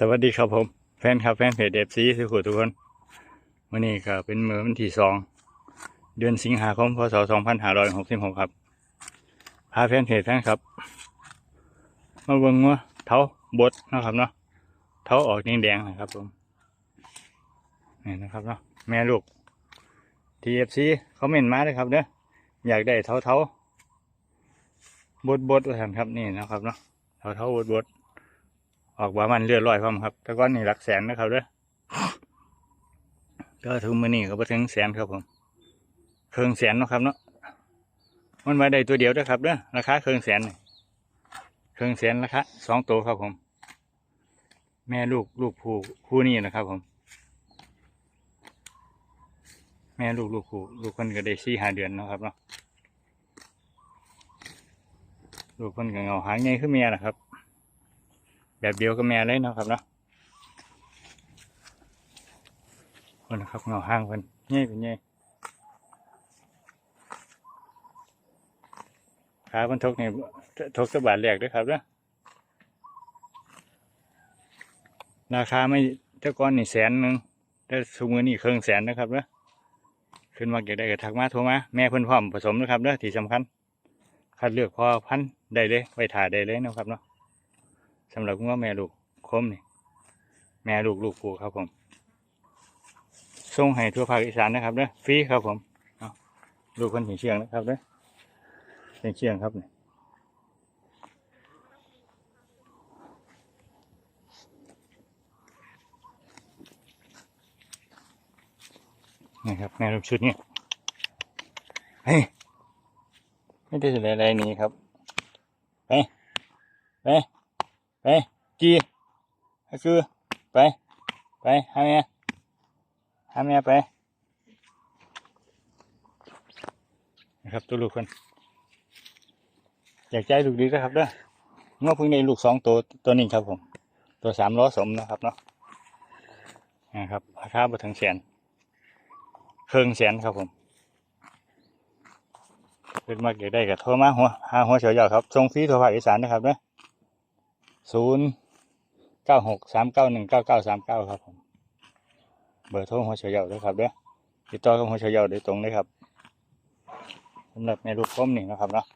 สวัสดีครับผม แฟนครับแฟนเพจเอฟซีทุกคนทุกคนวันนี้ก็เป็นมือวันที่สองเดือนสิงหาคมพศสองพันห้าร้อยหกสิบหกครับ พาแฟนเพจแฟนครับ มาเบิ่งว่าเท้าบดนะครับเนาะเท้าออกแดงๆนะครับผมนี่นะครับเนาะแม่ลูกทีเอฟซีเขาเมนมาเลยครับเด้ออยากได้เท้าเท้าบดบดว่าท่านครับนี่นะครับเนาะเท้าเท้าบดบด ออกว่ามันเลือดลอยพร้อมครับแต่ก้อนนี่หลักแสนนะครับเด้อก็ทุกมือนี่ก็ไปถึงแสนครับผมเครื่องแสนนะครับเนาะมันมาได้ตัวเดียวเด้อครับเด้อราคาเครื่องแสนเครื่องแสนราคาสองตัวครับผม แม่ลูกลูกผู้คู่นี่นะครับผม แม่ลูกลูกผู้ลูกคนก็ได้สี่หาเดือนนะครับเนาะลูกคนก็เงาหางใหญ่ขึ้นเมียนะครับ แบบเดียวกับแม่เลยเนาะครับเนาะคนนะครับเงาห้างเพิ่นเง่เป็นเง่ขาเพิ่นทกนี่ทกสะบาทแรกด้วยครับเนาะราคาไม่เจ้าก้อนนี่แสนหนึ่งแต่สมือนี่เครื่องแสนนะครับเนาะขึ้นมาเก็บได้ก็ทักมาโทรมาแม่เพิ่นพร้อมผสมนะครับเนาะที่สำคัญคัดเลือกพอพันได้เลยไว้ถ่ายได้เลยนะครับเนาะ สำหรับว่าแม่ลูกคมนี่แม่ลูกลูกผูครับผมส่งให้ทั่วภาคอีสานนะครับเด้อฟรีครับผมเอาลูกคนเชียงนะครับเด้อเชียงเชียงครับเนี่ยนี่ครับแม่ลูกชุดนี้เฮ้ยไม่ได้อะไรนี้ครับไปไป ไปจีก็คือไป ไปหาแม่หาแม่ไปนะครับตัวลูกคนอยากใจลูกดีนะครับเด้อเมื่อพิ่งได้ลูกสองตัวตัวนี้ครับผม ตัวสามล้อสมนะครับเนาะนะครับราคาไปถึงแสนเครื่องแสนครับผมเพิ่นมากเก็บได้กับโทรมาหัวหาหัวเฉียวยาวครับส่งฟรีทั่วภาคอีสานนะครับเด้อ ศูนย์เก้าหกสามเก้าหนึ่งเก้าเก้าสามเก้าครับผมเบอร์โทรหัวเฉยเยาด้วยครับเด้อติดต่อกับหัวเฉยเยาโดยตรงเลยครับสำหรับในรูปพ้มนี่นะครับเนาะ